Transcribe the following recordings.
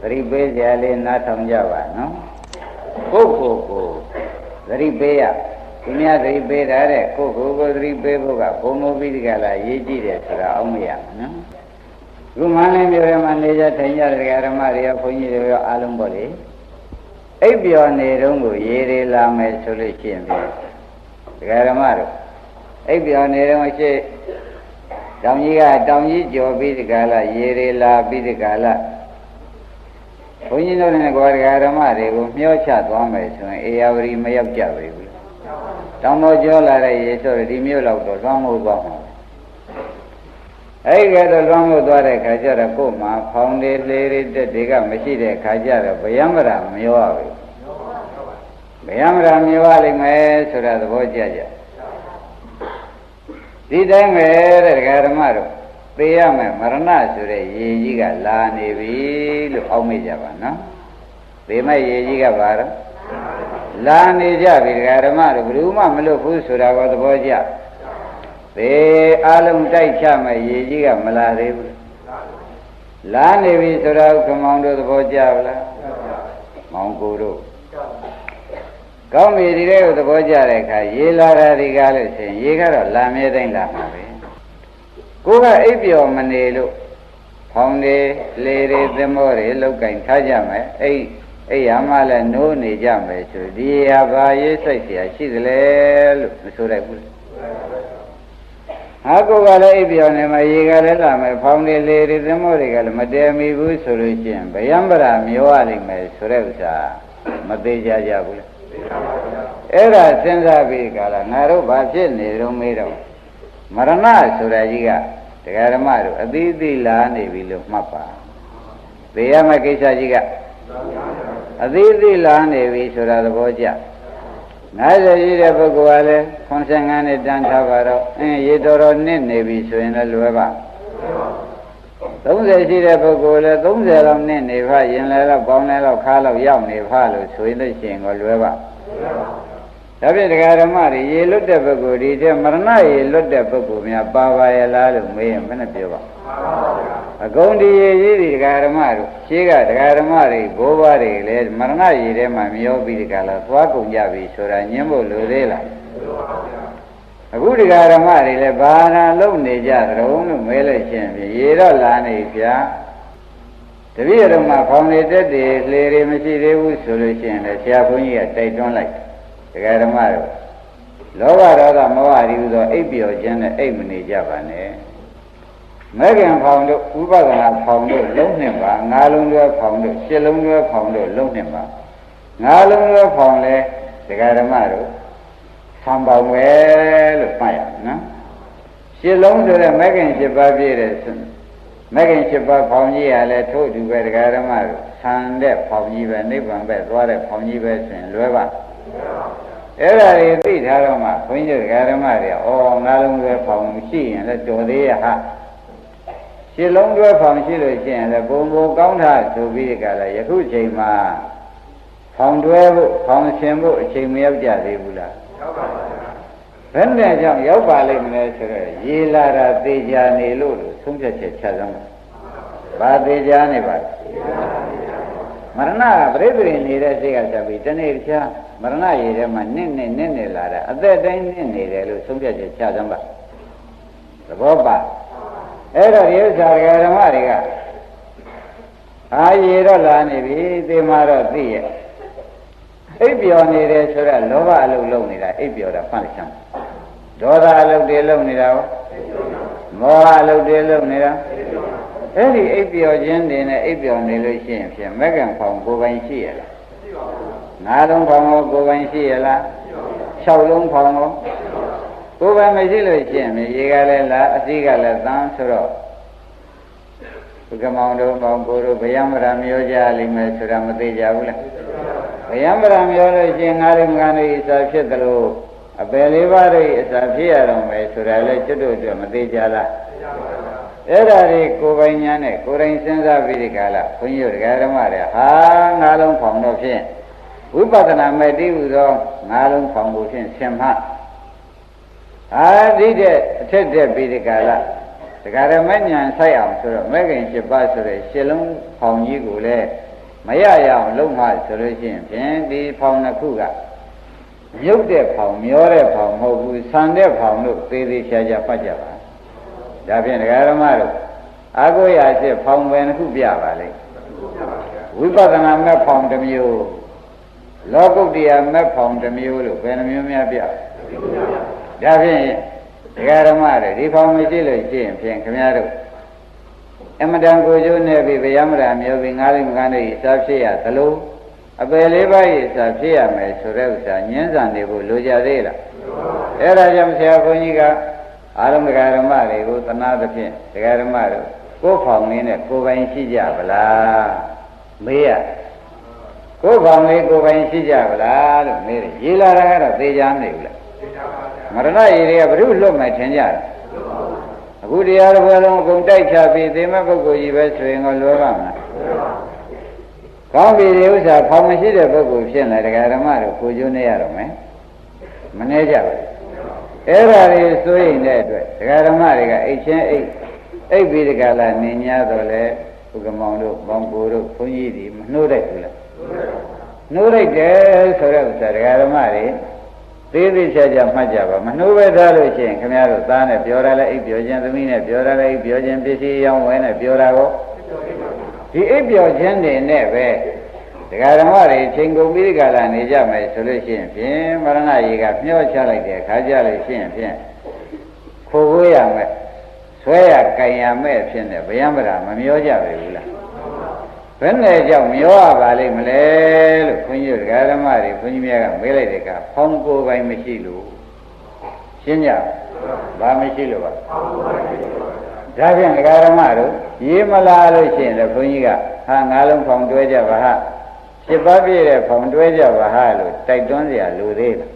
သတိပေးကြလေးနားထောင်ကြပါနော်ကိုယ့်ကိုယ်ကိုသတိပေးရသူများသတိပေးတာတဲ့ကိုယ့်ကိုယ်ကိုသတိပေးဖို့ကဘုံမိုးပြီးဒီကလာရေးကြည့်တယ်ဆိုတာအောက်မရဘူးနော်ခုမှန်းလေးမျိုးရမှာနေကြထိုင်ကြတဲ့ဓမ္မတွေရောဘုန်းကြီးတွေရောအားလုံးပေါ့လေအိပ်ပျော်နေတုန်းကိုရေတွေလာမယ်ဆိုလို့ရှိရင်ဖြင့်ဒကာဓမ္မတို့အိပ်ပျော်နေတုန်းရှိတောင်ကြီးကတောင်ကြီးကြော်ပြီးဒီကလာရေတွေလာပြီးဒီကလာ ဘုန်းကြီးတို့နဲ့ကွာဒကာဓမ္မတွေကိုမျောချသွားမယ်ဆိုရင်အေယာဝတီမရောက်ကြပါဘူးတောင်တော်ကျော်လာတဲ့ရေဆိုဒီမျိုးလောက်တော့လွှမ်းမိုးသွားမှာအဲ့ဒီကတော့လွှမ်းမိုးသွားတဲ့ခါကျတော့ကို့မှာဖောင်တွေလေတွေတက်တွေကမရှိတဲ့ခါကျတော့ဗျမရာမရောရဘူးဗျမရာမရောရလိမ့်မယ်ဆိုတာသဘောကျကြဒီတိုင်းပဲတဲ့ဒကာဓမ္မတို့ သိရမယ်မရဏဆိုတဲ့ရေကြီးကလာနေပြီလို့အောက်မေ့ကြပါနော်သိမဲ့ရေကြီးကဘာတော့လာနေကြပြီဒကာဓမ္မတို့ဘယ်သူမှမလွတ်ဘူးဆိုတာကိုသဘောကျသေအလုံးတိုက်ချမဲ့ရေကြီးကမလာသေးဘူးလာနေပြီဆိုတာခမောင်တို့သဘောကျပါလားမောင်ကိုတို့ကောင်းပြီဒီတဲ့ကိုသဘောကျတဲ့အခါရေလာတာဒီကားလို့ရှိရင်ရေကတော့လာမြဲတိုင်းလာမှာပဲ ကိုကအိပ်ပျော်မနေလို့ဖောင်းတွေလေတွေသင်္ဘောတွေလောက်ကင်ထားကြမယ်အိပ်အိပ်ရမှလည်းနိုးနေကြမယ်ဆိုဒီဟာဘာရေးစိတ်เสียရှိသလဲလို့မဆိုလိုက်ဘူးဟာကိုကလည်းအိပ်ပျော်နေမှာရေကလည်းလာမယ်ဖောင်းတွေလေတွေသင်္ဘောတွေကလည်းမတည်မီဘူးဆိုလို့ရှိရင်ဗျံပရာမျောရလိမ့်မယ်ဆိုတဲ့ဥစ္စာမသေးကြကြဘူးလေအဲ့ဒါစဉ်းစားပြီးကြလားငါတို့ဘာဖြစ်နေတော့မေးတော့မရဏဆိုတာကြီးက တရားဓမ္မတို့အသီးသီးလာနေပြီလို့မှတ်ပါသိရမယ့်ကိစ္စကြီးကအသီးသီးလာနေပြီဆိုတာသဘောကျ90ရှိတဲ့ပုဂ္ဂိုလ်ကလည်း85နှစ်တန်းထားပါတော့အင်းရေတော်တော်နစ်နေပြီဆိုရင်လည်းလွယ်ပါ30ရှိတဲ့ပုဂ္ဂိုလ်လည်း30လောက်နစ်နေဖရင်လည်းတော့ပေါင်းလည်းတော့ခါလောက်ရောက်နေဖလို့ဆိုရင်လည်းရှင်ကိုလွယ်ပါ ဒါဖြင့်တရားဓမ္မတွေရေလွတ်တဲ့ပုဂ္ဂိုလ်ဒီတဲ့မရဏရေလွတ်တဲ့ပုဂ္ဂိုလ်များပါပါရဲ့လားလို့မေးရင်ဘယ်နဲ့ပြောပါအကုန်ဒီရေကြီးဒီတရားဓမ္မတို့ရှင်းကတရားဓမ္မတွေဘိုးဘွားတွေလည်းမရဏရေထဲမှာမျောပြီးဒီကလာသွားကုန်ကြပြီဆိုတာညင်းဖို့လိုသေးလားအခုတရားဓမ္မတွေလည်းဘာနာလုံနေကြသရုံလို့မဲလို့ရှင်းပြီရေတော့လာနေဗျာတပည့်တော်မှာဖောင်နေတက်တယ်လေတွေမရှိသေးဘူးဆိုလို့ရှိရင်လည်းဆရာဘုန်းကြီးကတိုက်တွန်းလိုက် တရားဓမ္မတို့လောဘဒေါသမောဟတွေဟူသောအိပ်ပျော်ခြင်းနဲ့အိပ်မနေကြပါနဲ့မဲခင်ဖောင်တို့ဥပဒနာဖောင်တို့လုံးနှစ်ပါငါးလုံးတွဲဖောင်တို့ရှစ်လုံးတွဲဖောင်တို့လုံးနှစ်ပါငါးလုံးတွဲဖောင်လဲတရားဓမ္မတို့ဆံပေါင်းပဲလို့မှတ်ရနော်ရှစ်လုံးဆိုတဲ့မဲခင်ရှစ်ပါးပြည့်တဲ့မဲခင်ရှစ်ပါးဖောင်ကြီးရလဲထို့အတူပဲတရားဓမ္မတို့ဆံတဲ့ဖောင်ကြီးပဲနိဗ္ဗာန်ပဲသွားတဲ့ဖောင်ကြီးပဲဆိုရင်လွယ်ပါ အဲ့ဒါတွေသိထားတော့မှဘုန်းကြီးတရားဓမ္မတွေဩငါးလုံးတွဲဖောင်ရှိရင်လည်းတော်သေးရဟာရှစ်လုံးတွဲဖောင်ရှိလို့ရှိရင်လည်းဘုံဘုံကောင်းတာဆိုပြီးကြလားယခုချိန်မှာဖောင်တွဲဖို့ဖောင်ရှင်ဖို့အချိန်မရောက်ကြသေးဘူးလားရောက်ပါပါဘယ်နဲ့ကြောင့်ရောက်ပါလိမ့်မလဲဆိုတော့ရေလာတာသေချာနေလို့လို့ဆုံးဖြတ်ချက်ချစမ်းပါဘာသေချာနေပါလဲ မရဏကပြိပရိနေတဲ့စိတ်ကဆက်ပြီးတနေ့တခြားမရဏရေထဲမှာနစ်နစ်နစ်နေလာတာအသက်တိုင်းနစ်နေတယ်လို့ဆုံးဖြတ်ချက်ချစမ်းပါသဘောပါအဲ့တော့ဒီဥစ္စာဓမ္မတွေကအာရေတော့လာနေပြီသေမာတော့သိရဲ့အိပ်ပျော်နေတယ်ဆိုတော့လောဘအလုပ်လုပ်နေတာအိပ်ပျော်တာဖတ်ချမ်းဒေါသအလုပ်တွေလုပ်နေတာရော မောဟအလုပ်တွေလုပ်နေတာအဲ့ဒီအိပ်ပျော်ခြင်းတွေနဲ့အိပ်ပျော်နေလို့ရှိရင်ဖြင့်မက္ကံဖောင်ကိုယ်ပိုင်ရှိရလားငါးလုံးဖောင်ကိုကိုယ်ပိုင်ရှိရလား၆လုံးဖောင်ကိုကိုယ်ပိုင်မရှိလို့ရှိရင်ရေကလည်းလားအစီကလည်းသန်းဆိုတော့ဘုကမောင်တို့မောင်ကိုတို့ဗယံမရမျိုးကြလိမ့်မယ်ဆိုတာမသိကြဘူးလားဗယံမရမျိုးလို့ရှိရင်ငါးလုံးငါးလုံးအစာဖြစ်တယ်လို့ အပယ်လေးပါးတို့အစာဖြစ်ရတော့မယ်ဆိုတာလည်းကျွတ်တို့အတွက်မသိကြလားအဲ့ဒါတွေကိုယ်ပိုင်ညာနဲ့ကိုယ်တိုင်စဉ်းစားပြီးဒီကလာဘုန်းကြီးတို့ဓမ္မတွေဟာငါးလုံးဖောင်တော့ဖြင့်ဝိပဿနာမဲ့တည်ဟူသောငါးလုံးဖောင်ကိုဖြင့်ဆင်မှအာဒီတဲ့အထက်တက်ပြီးဒီကလာဒကာရမဉဏ်ဆိုင်အောင်ဆိုတော့မဲ့ခင်7ပါးဆိုတဲ့ရှစ်လုံးဖောင်ကြီးကိုလည်းမရရအောင်လုံးမှဆိုလို့ရှိရင်ဖြင့်ဒီဖောင်တစ်ခုက မြုပ်တဲ့ဖောင်မျောတဲ့ဖောင်မဟုတ်ဘူးဆန်တဲ့ဖောင်လို့သေးသေးချာချာဖတ်ကြပါဒါဖြင့်ဒကာရမတို့အာကိုရာရှိဖောင်ပဲတစ်ခုပြပါလိမ့်ဝိပဿနာမဲ့ဖောင်တစ်မျိုးလောကုတ္တရာမဲ့ဖောင်တစ်မျိုးလို့ဘယ်နှမျိုးများပြဒါဖြင့်ဒကာရမတွေဒီဖောင်မရှိလို့ရှိရင်ဖြင့်ခင်ဗျားတို့အမတန်ကိုကျိုးနေပြီဗျာမရာမျိုးပြီငါးလိမကန်းတွေစားဖြစ်ရသလို အပယ်လေးပါးရေးစားဖြစ်ရမယ်ဆိုတဲ့ဥစ္စာညှင်းဆန်နေဖို့လိုကြသေးလားအဲ့ဒါကြောင့်ဆရာဘုန်းကြီးကအာရုံဒကာရမတွေကိုသနာသဖြင့်ဒကာရမတို့ကိုယ်ဖောင်လေးနဲ့ကိုယ်ပိုင်ရှိကြဗလားမေးရကိုယ်ဖောင်လေးကိုယ်ပိုင်ရှိကြဗလားလို့မေးတယ်ရေးလာတာကတော့သေချာမနေဘူးလားမရဏရေတွေကဘုရုလွတ်မယ်ထင်ကြတယ်အခုတရားတော်ဘယ်လုံးအကုန်တိုက်ချပြီးသေမပုဂ္ဂိုလ်ကြီးပဲဆိုရင်တော့လွယ်ပါမလား ကောင်းပြီဒီဥစ္စာဖောင်မရှိတဲ့ပုဂ္ဂိုလ်ဖြစ်နေတရားဓမ္မတို့ကိုကျိုးနေရတော့မယ်မနေကြဘူးအဲ့ဒါတွေစိုးရင်တဲ့အတွက်တရားဓမ္မတွေကအိတ်ချင်းအိတ်အိတ်ပြီးတကလာနေ냐တော့လေဘုကမောင်တို့ဘောင်ကိုတို့ဘုန်းကြီးတွေမနှိုးတတ်ဘူးလားနှိုးလိုက်တယ်ဆိုတဲ့ဥစ္စာတရားဓမ္မတွေသေးသေးချာချာမှတ်ကြပါမနှိုးပဲထားလို့ရှိရင်ခင်ဗျားတို့သားနဲ့ပြောရလဲအိပ်ပြောခြင်းသမီးနဲ့ပြောရလဲအိပ်ပြောခြင်းပစ္စည်းရောင်းဝယ်နဲ့ပြောတာကို ဒီအိပ်ပြောခြင်းတွေနဲ့ပဲဒကာဓမ္မတွေချိန်ကုန်ပြီးကြလာနေကြမယ်ဆိုလို့ရှိရင်ဖြင့်မရဏရေကမျောချလိုက်တဲ့ခါကြလို့ရှိရင်ဖြင့်ခိုးကိုရမယ်ဆွဲရကြင်ရမယ်ဖြစ်နေဗျံပရာမမျောကြပြီဘူးလားဘယ်နဲ့ကြောင့်မျောရပါလိမ့်မလဲလို့ခွန်ကြီးဒကာဓမ္မတွေခွန်ကြီးများကမေးလိုက်တဲ့အခါဖောင်းကိုယ်ပိုင်မရှိလို့ရှင်းကြဘာမရှိလို့ပါ ဒါဖြင့်ဒကာဓမ္မတို့ရေးမလားလို့ရှိရင်လည်းခွန်ကြီးကဟာငါးလုံးဖောင်းတွဲကြပါဟာဖြစ်ပါပြည့်တဲ့ဖောင်းတွဲကြပါဟာလို့တိုက်တွန်းเสียလူသေးလား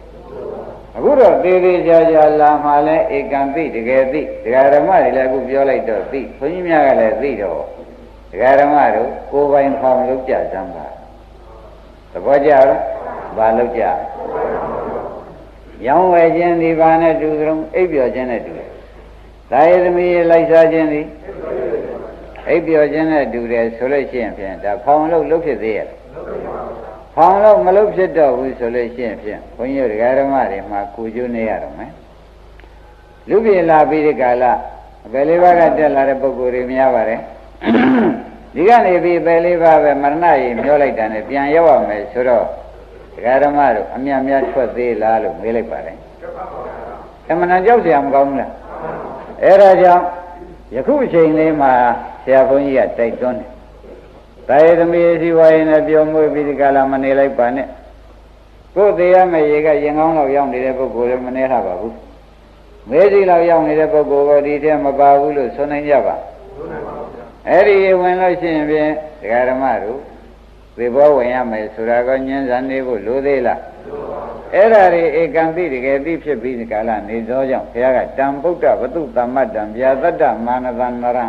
အခုတော့သေးသေးချာချာလာမှလည်းဧကံသိတကယ်သိဒကာဓမ္မတွေလည်းအခုပြောလိုက်တော့သိခွန်ကြီးများကလည်းသိတော့ဒကာဓမ္မတို့ကိုယ်ပိုင်ဖောင်လုပ်ကြစမ်းပါသဘောကျလားဘာလုပ်ကြရောင်းဝယ်ခြင်းဒီဘာနဲ့တူကြုံအိပ်ပျော်ခြင်းနဲ့တူ တယ်ဒါရသမီးလိုက်စားခြင်းဒီအိပ်ပျော်ခြင်းနဲ့တူတယ်ဆိုလို့ရှိရင်ဖြင့်ဒါဖောင်လုပ်လုပ်ဖြစ်သေးရဲ့ဖောင်လို့မလုပ်ဖြစ်တော့ဘူးဆိုလို့ရှိရင်ဖြင့်ဘုန်းကြီးတို့ဒကာဓမ္မတွေမှာကိုကျွနေရတော့မယ်လူပြေလာပြီးဒီကာလအပယ်လေးပါးကတက်လာတဲ့ပုဂ္ဂိုလ်တွေများပါတယ်ဒီကနေပြီးပယ်လေးပါးပဲမရဏရေမျောလိုက်တာနဲ့ပြန်ရောက်ရမယ်ဆိုတော့ဒကာဓမ္မတို့အမြတ်များထွက်သေးလားလို့မေးလိုက်ပါတယ်အမှန်တန်ကြောက်เสียမကောင်းဘူးလား အဲ့ဒါကြောင့်ယခုအချိန်လေးမှာဆရာဘုန်းကြီးကတိုက်တွန်းတယ်တာယသမီးစီဝါရင်လည်းပြောမွေးပြီးဒီကလာမနေလိုက်ပါနဲ့ကိုယ်သေးရမယ့်ရေကရင်ကောင်းလောက်ရောက်နေတဲ့ပုဂ္ဂိုလ်လည်းမနေရပါဘူးမဲစီလောက်ရောက်နေတဲ့ပုဂ္ဂိုလ်ကဒီထဲမပါဘူးလို့ဆိုနိုင်ကြပါအဲ့ဒီဝင်လို့ရှိရင်ဖြင့်ဒကာဓမ္မတို့သေဘောဝင်ရမယ်ဆိုတာကညဉ့်စံနေဖို့လိုသေးလား အဲ့ဒါတွေဧကံတိတကယ်သိဖြစ်ပြီးဒီကာလနေသောကြောင့်ဘုရားကတံဗုဒ္ဓဝတုတမ္မတံဗျာတတ္တမာနသနရံ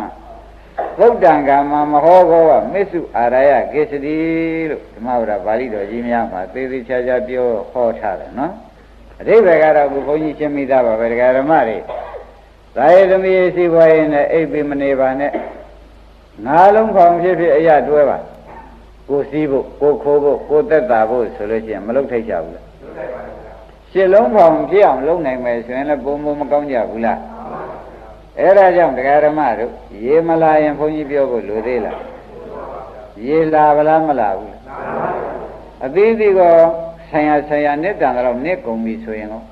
ဗုဒ္ဓံကမမဟောကောကမစ္စုအာရယကေစတိလို့ဓမ္မဝရပါဠိတော်ကြီးများမှာသေသေးချာချာပြောဟောထားတယ်နော်အဓိပ္ပာယ်ကတော့ဘုန်းကြီးရှင်းမိသားပါပဲဒကာဓမ္မတွေသာယသမီးစီပွားရင်လည်းအိပ်ပြီးမနေပါနဲ့ငါးလုံးဖောင်ဖြစ်ဖြစ်အရာတွဲပါ ကိုစီးဖို့ကိုခိုးဖို့ကိုသက်တာဖို့ဆိုလို့ရှိရင်မလုပ်ထိုက်ကြဘူးလားရှစ်လုံးဖောင်ဖြစ်အောင်လုပ်နိုင်မယ်ဆိုရင်လည်းပုံမမကောင်းကြဘူးလားအဲ့ဒါကြောင့်တရားဓမ္မတို့ရေမလာရင်ဘုန်းကြီးပြောဖို့လိုသေးလားရေလာဗလားမလာဘူးလားအသေးသေးကဆံရဆံရနဲ့တန်တော့နဲ့ကုန်ပြီဆိုရင်တော့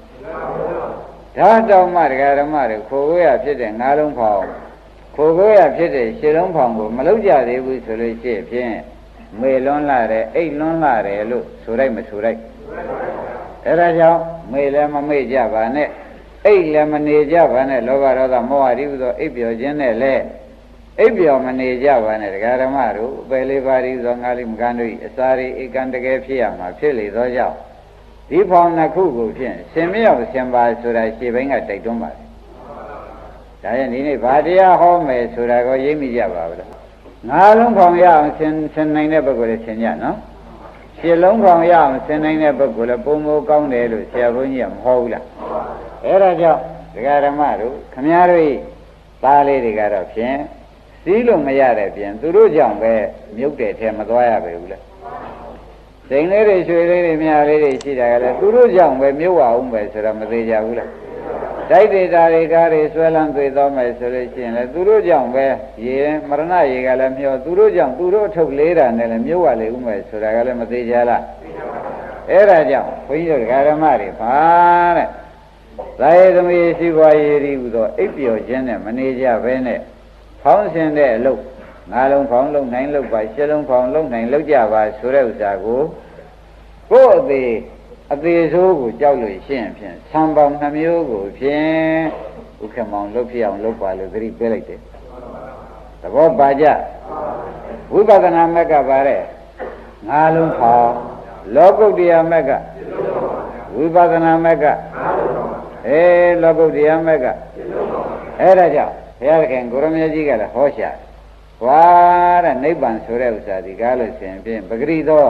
ဒါတောင်မှတရားဓမ္မတွေခိုးကိုရဖြစ်တဲ့ငါးလုံးဖောင်ခိုးကိုရဖြစ်တဲ့ရှစ်လုံးဖောင်ကိုမလုပ်ကြသေးဘူးဆိုလို့ရှိရင်ဖြင့် မေလွန်းလာတယ်အိတ်လွန်းလာတယ်လို့ဆိုလိုက်မဆိုလိုက်အဲ့ဒါကြောင့်မေလည်းမမေ့ကြပါနဲ့အိတ်လည်းမနေကြပါနဲ့လောဘဒေါသမောဟရိဟုသောအိပ်ပျော်ခြင်းနဲ့လည်းအိပ်ပျော်မနေကြပါနဲ့ဒကာဓမ္မတို့အပယ်လေးပါးရိသောငါးလိမကန်းတို့၏အစာရိဧကံတကယ်ဖြစ်ရမှာဖြစ်လေသောကြောင့်ဒီဖောင်နှစ်ခုကိုဖြင့်ရှင်မြောက်ရှင်ပါဆိုတာရှေ့ဘင်းကတိုက်တွန်းပါတယ်ဒါရင်ဒီနေ့ဗာတရားဟောမယ်ဆိုတာကိုရိပ်မိကြပါဘူးလား ငါးလုံးဖောင်ရအောင်ဆင်ဆင်နိုင်တဲ့ပုဂ္ဂိုလ်တွေဆင်ကြနော်ရှစ်လုံးဖောင်ရအောင်ဆင်နိုင်တဲ့ပုဂ္ဂိုလ်လည်းပုံမကောင်းတယ်လို့ဆရာဘုန်းကြီးကမဟောဘူးလားအဲ့ဒါကြောင့်ဒကာဓမ္မတို့ခမည်းတော်သားလေးတွေကတော့ဖြင့်စီးလို့မရတဲ့ပြင်သူတို့ကြောင့်ပဲမြုပ်တဲ့ထဲမသွားရပဲဘူးလားစိန်လေးတွေရွှေလေးတွေမြားလေးတွေရှိတာကလည်းသူတို့ကြောင့်ပဲမြုပ်အောင်ပဲဆိုတာမသေးကြဘူးလား တိုက်ဒေတာတွေကားတွေဆွဲလန်းသွေသောမယ်ဆိုလို့ရှိရင်လည်းသူတို့ကြောင့်ပဲရေမရဏရေကလည်းမျောသူတို့ကြောင့်သူတို့ထုတ်လေးတာနဲ့လည်းမြုပ်ရလေဥမယ်ဆိုတာကလည်းမသေးကြလားအဲ့ဒါကြောင့်ဘုန်းကြီးတို့ဓမ္မတွေပါတဲ့သာယေသမီးရှိပွားရည်ဤဟူသောအိပ်ပျော်ခြင်းနဲ့မနေကြဘဲနဲ့ဖောင်းရှင်တဲ့အလုပ်ငါးလုံးဖောင်းလုံးနိုင်လုပ်ပါရှစ်လုံးဖောင်းလုံးနိုင်လုပ်ကြပါဆိုတဲ့ဥစ္စာကိုကိုယ့်အသေး အသေးဆိုးကိုကြောက်လို့ရှင်းဖြင့်ဆံပေါင်းနှမျိုးကိုဖြင့်ဥက္ကမောင်လုပ်ဖြစ်အောင်လုပ်ပါလို့သတိပေးလိုက်တယ်သဘောပါကြဝိပဿနာမက်ကပါတဲ့ငါးလုံးဖောင်းလောကုတ္တရာမက်ကဝိပဿနာမက်ကအေးလောကုတ္တရာမက်ကအဲ့ဒါကြောင့်ဘုရားသခင်ကိုရမကြီးကလည်းဟောရှာကွာတဲ့နိဗ္ဗာန်ဆိုတဲ့ဥစ္စာဒီကားလို့ရှင်ဖြင့်ပဂရိသော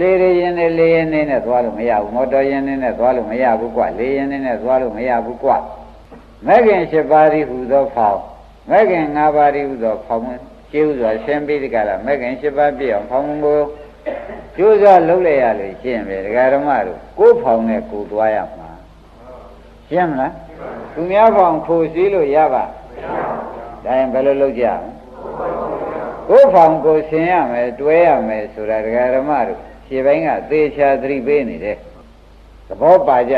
လေရရင်နဲ့လေရင်နဲ့သွားလို့မရဘူးမော်တော်ရင်နဲ့သွားလို့မရဘူးကွလေရင်နဲ့သွားလို့မရဘူးကွမဲခင်၈ပါးဒီဟူသောဖောင်းမဲခင်၅ပါးဒီဟူသောဖောင်းကျိုးစွာရှင်းပြီးဒီကလာမဲခင်၈ပါးပြည့်အောင်ဖောင်းကိုကျိုးစွာလုံးလိုက်ရလို့ရှင်းပြီဒကာဓမ္မတို့ကိုယ်ဖောင်းနဲ့ကိုယ်သွားရမှာရှင်းမလားသူများဖောင်းခိုစည်းလို့ရပါဒါရင်ဘယ်လိုလုပ်ကြမလဲကိုယ်ဖောင်ကိုဆင်ရမယ်တွဲရမယ်ဆိုတာဒကာဓမ္မတို့ ခြေပိုင်းကသေချာသတိပေးနေတယ်သဘောပါကြ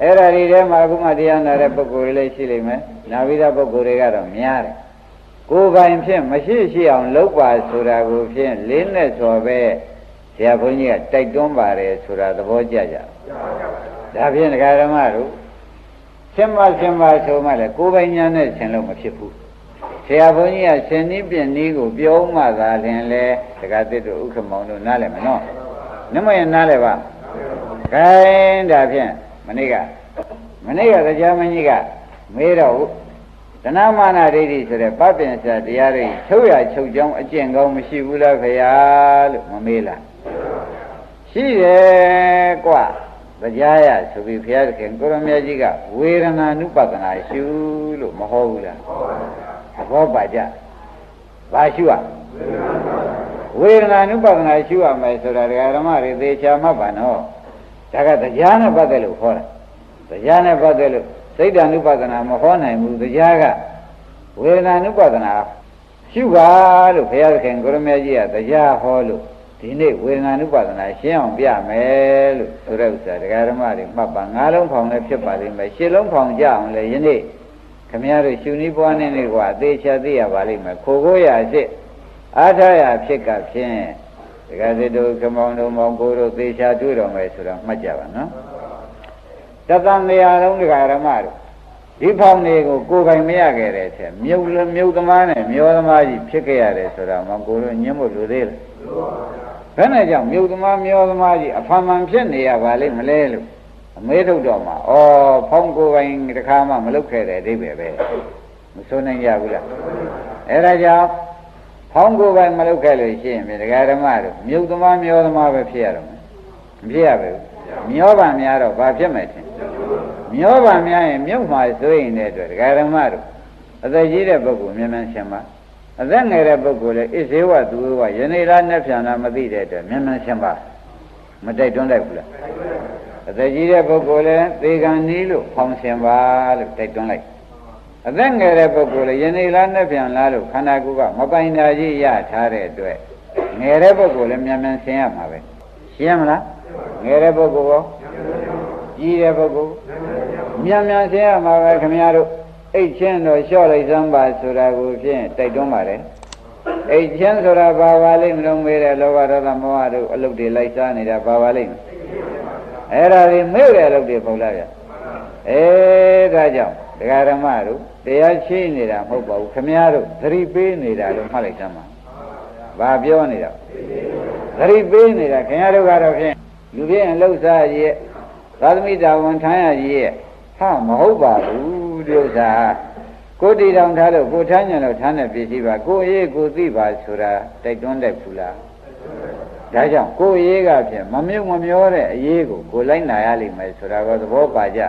အဲ့ဒါဒီထဲမှာအခုမှတရားနာတဲ့ပုဂ္ဂိုလ်တွေလည်းရှိလိမ့်မယ်နာပြီးသားပုဂ္ဂိုလ်တွေကတော့များတယ်ကိုယ်ပိုင်ဖြင့်မရှိရှိအောင်လုပ်ပါဆိုတာကိုဖြင့်လေးနဲ့ဆိုပဲဆရာဘုန်းကြီးကတိုက်တွန်းပါတယ်ဆိုတာသဘောကျကြဒါဖြင့်ဒကာဓမ္မတို့ရှင်းပါရှင်းပါဆိုမှလည်းကိုယ်ပိုင်ညာနဲ့ရှင်းလို့မဖြစ်ဘူး ဆရာဘုန်းကြီးကရှင်နည်းပြင်နည်းကိုပြောမှသာလင်လေတက္ကသစ်တို့ဥက္ကမောင်တို့နားလည်မနော်နမယနားလည်ပါခိုင်းဒါဖြင့်မနေ့ကမနေ့ကတရားမင်းကြီးကမေးတော့တဏမာနာဒိဋ္ဌိဆိုတဲ့ပပင်စာတရားတွေချုပ်ရချုပ်ကြောင်းအကျင့်ကောင်းမရှိဘူးလားခရားလို့မမေးလားရှိတယ်ကွတရားရဆိုပြီးဘုရားသခင်ကိုရမကြီးကဝေဒနာနုပဒနာရှုလို့မဟုတ်ဘူးလား သဘောပါကြဘာရှုရဝေဒနာနုပဒနာရှုရမယ်ဆိုတာဒကာဓမ္မတွေသေချာမှတ်ပါနော်ဒါကတရားနဲ့ပတ်သက်လို့ဟောတာတရားနဲ့ပတ်သက်လို့စိတ်ဓာနုပဒနာမဟောနိုင်ဘူးတရားကဝေဒနာနုပဒနာရှုပါလို့ဘုရားသခင်ကိုရမကြီးကတရားဟောလို့ဒီနေ့ဝေဒနာနုပါဒနာရှင်းအောင်ပြမယ်လို့ဆိုတဲ့ဥစ္စာဒကာဓမ္မတွေမှတ်ပါငါးလုံးဖောင်လည်းဖြစ်ပါလိမ့်မယ်ရှစ်လုံးဖောင်ကြအောင်လည်းယနေ့ ခမည်းတော်ရှုနီးပွားနေနေကွာအသေးချာသိရပါလိမ့်မယ်ခိုကိုရစစ်အားထားရဖြစ်ကဖြင့်ဒကာစစ်တို့ကမောင်တို့မောင်ကိုတို့သေချာတွေ့တော်မယ်ဆိုတော့မှတ်ကြပါနော်တသံတရားလုံးဒကာဓမ္မတို့ဒီဖောင်တွေကိုကိုယ်ပိုင်မရခဲ့တဲ့ချက်မြုပ်မြုပ်သမားနဲ့မျောသမားကြီးဖြစ်ခဲ့ရတယ်ဆိုတာမောင်ကိုတို့ညှင်းဖို့လိုသေးလားဘယ်နဲ့ကြောင့်မြုပ်သမားမျောသမားကြီးအဖန်မှန်ဖြစ်နေရပါလိမ့်မလဲလို့ အမေထုတ်တော့မှာဩဖောင်းကိုယ်ပိုင်တခါမှမလုပ်ခဲ့တဲ့အဓိပ္ပာယ်ပဲမဆိုနိုင်ကြဘူးလားအဲဒါကြောင့်ဖောင်းကိုယ်ပိုင်မလုပ်ခဲ့လို့ရှိရင်ဒကာဓမ္မတို့မြုပ်သမားမျောသမားပဲဖြစ်ရတော့မယ်မဖြစ်ရဘူးမျောပါများတော့ဘာဖြစ်မယ်ထင်မျောပါများရင်မြုပ်မှာဆိုရင်တဲ့အတွက်ဒကာဓမ္မတို့အသက်ကြီးတဲ့ပုဂ္ဂိုလ်မြန်မြန်ရှင်ပါအသက်ငယ်တဲ့ပုဂ္ဂိုလ်လည်းဣဇေဝသူဝယနေ့လားနဲ့ပြန်လားမသိတဲ့အတွက်မြန်မြန်ရှင်းပါမတိုက်တွန်းလိုက်ဘူးလား အသက်ကြီးတဲ့ပုဂ္ဂိုလ်လည်းသေကံနီးလို့ဖောင်းရှင်ပါလို့တိုက်တွန်းလိုက်အသက်ငယ်တဲ့ပုဂ္ဂိုလ်လည်းယနေ့လားနဲ့ပြန်လားလို့ခန္ဓာကိုယ်ကမပိုင်တာကြီးရထားတဲ့အတွက်ငယ်တဲ့ပုဂ္ဂိုလ်လည်းမြန်မြန်ရှင်းရမှာပဲရှင်းမလားငယ်တဲ့ပုဂ္ဂိုလ်ရောကြီးတဲ့ပုဂ္ဂိုလ်မြန်မြန်ရှင်းရမှာပဲခင်ဗျားတို့အိတ်ချင်းတော့လျှော့လိုက်စမ်းပါဆိုတာကိုဖြင့်တိုက်တွန်းပါတယ်အိတ်ချင်းဆိုတာဘာပါလိမ့်မလို့မေးတယ်လောဘဒေါသမောဟတို့အလုတ်တွေလိုက်စားနေတာဘာပါလိမ့် အဲ့ဒါတွေမေ့တဲ့အလုတ်တွေပုံလာပြအဲဒါကြောင့်ဒကာဓမ္မတို့တရားရှိနေတာမဟုတ်ပါဘူးခမည်းတော်သတိပေးနေတာလို့မှတ်လိုက်စမ်းပါဘာပြောနေတာသတိပေးနေတာခင်ဗျားတို့ကတော့ဖြင့်လူပြည့်အလုတ်စားရဲ့သာသမိတာဝန်ထမ်းရရဲ့ဟာမဟုတ်ပါဘူးဒီဥစ္စာကိုတည်တောင်ထားလို့ကိုထမ်းညံလို့ထမ်းတဲ့ပစ္စည်းပါကိုအေးကိုသိပါဆိုတာတိုက်တွန်းတဲ့ဘူးလား ဒါကြောင့်ကိုအေးကဖြင့်မမြုပ်မမျောတဲ့အရေးကိုကိုလိုက်နာရလိမ့်မယ်ဆိုတာကသဘောပါကြ